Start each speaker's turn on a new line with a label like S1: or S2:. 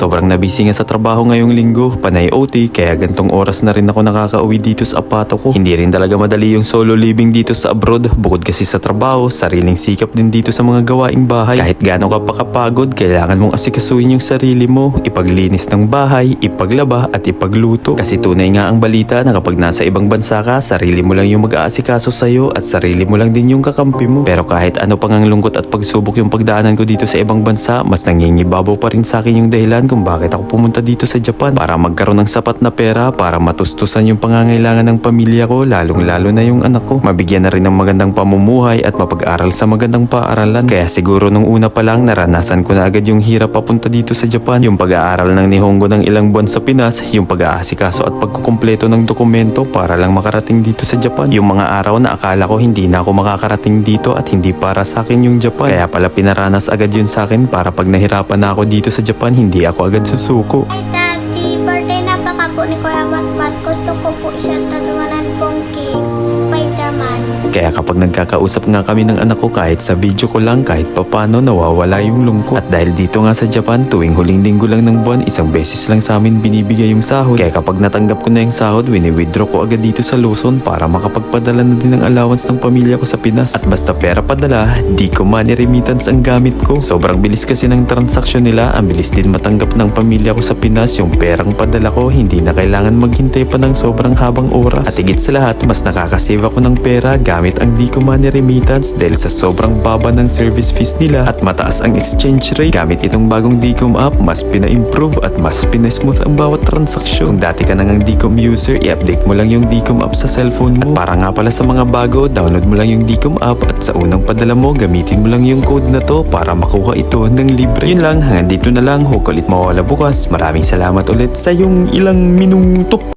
S1: Sobrang nabisi nga sa trabaho ngayong linggo, panay OT, kaya gantong oras na rin ako nakakauwi dito sa apato ko. Hindi rin talaga madali yung solo living dito sa abroad, bukod kasi sa trabaho, sariling sikap din dito sa mga gawaing bahay. Kahit gaano ka pa kapagod, kailangan mong asikasuhin yung sarili mo, ipaglinis ng bahay, ipaglaba at ipagluto. Kasi tunay nga ang balita na kapag nasa ibang bansa ka, sarili mo lang yung mag-aasikaso sa'yo at sarili mo lang din yung kakampi mo. Pero kahit ano pang ang lungkot at pagsubok yung pagdaanan ko dito sa ibang bansa, mas nangingibabaw pa rin sa akin yung dahilan kung bakit ako pumunta dito sa Japan para magkaroon ng sapat na pera para matustusan yung pangangailangan ng pamilya ko lalong lalo na yung anak ko. Mabigyan na rin ng magandang pamumuhay at mapag-aral sa magandang paaralan. Kaya siguro nung una pa lang naranasan ko na agad yung hirap papunta dito sa Japan. Yung pag-aaral ng Nihongo ng ilang buwan sa Pinas, yung pag-aasikaso at pagkukumpleto ng dokumento para lang makarating dito sa Japan. Yung mga araw na akala ko hindi na ako makakarating dito at hindi para sa akin yung Japan. Kaya pala pinaranas agad yun sa akin para pag nahirapan na ako dito sa Japan, hindi ako agad susuko.
S2: Ay, Daddy, birthday na baka po ni Kuya Matmat. Gusto ko po siya tatuwanan pong.
S1: Kaya kapag nagkakausap nga kami ng anak ko kahit sa video ko lang kahit papano nawawala yung lungkot. At dahil dito nga sa Japan tuwing huling linggo lang ng buwan isang beses lang sa amin binibigay yung sahod. Kaya kapag natanggap ko na yung sahod wini-withdraw ko agad dito sa Luzon para makapagpadala na din ng allowance ng pamilya ko sa Pinas. At basta pera padala, di ko money remittance ang gamit ko. Sobrang bilis kasi ng transaksyon nila, ang bilis din matanggap ng pamilya ko sa Pinas yung perang padala ko, hindi na kailangan maghintay pa ng sobrang habang oras. At higit sa lahat, mas nakakasave ako ng pera gamit ang Dico Money Remittance dahil sa sobrang baba ng service fees nila at mataas ang exchange rate. Gamit itong bagong Dicom app, mas pina-improve at mas pina-smooth ang bawat transaksyon. Kung dati ka nang ang Dicom user, i-update mo lang yung Dicom app sa cellphone mo. At para nga pala sa mga bago, download mo lang yung Dicom app at sa unang padala mo, gamitin mo lang yung code na to para makuha ito ng libre. Yun lang, hanggang dito na lang. Huwag ulit mawala bukas. Maraming salamat ulit sa yung ilang minuto.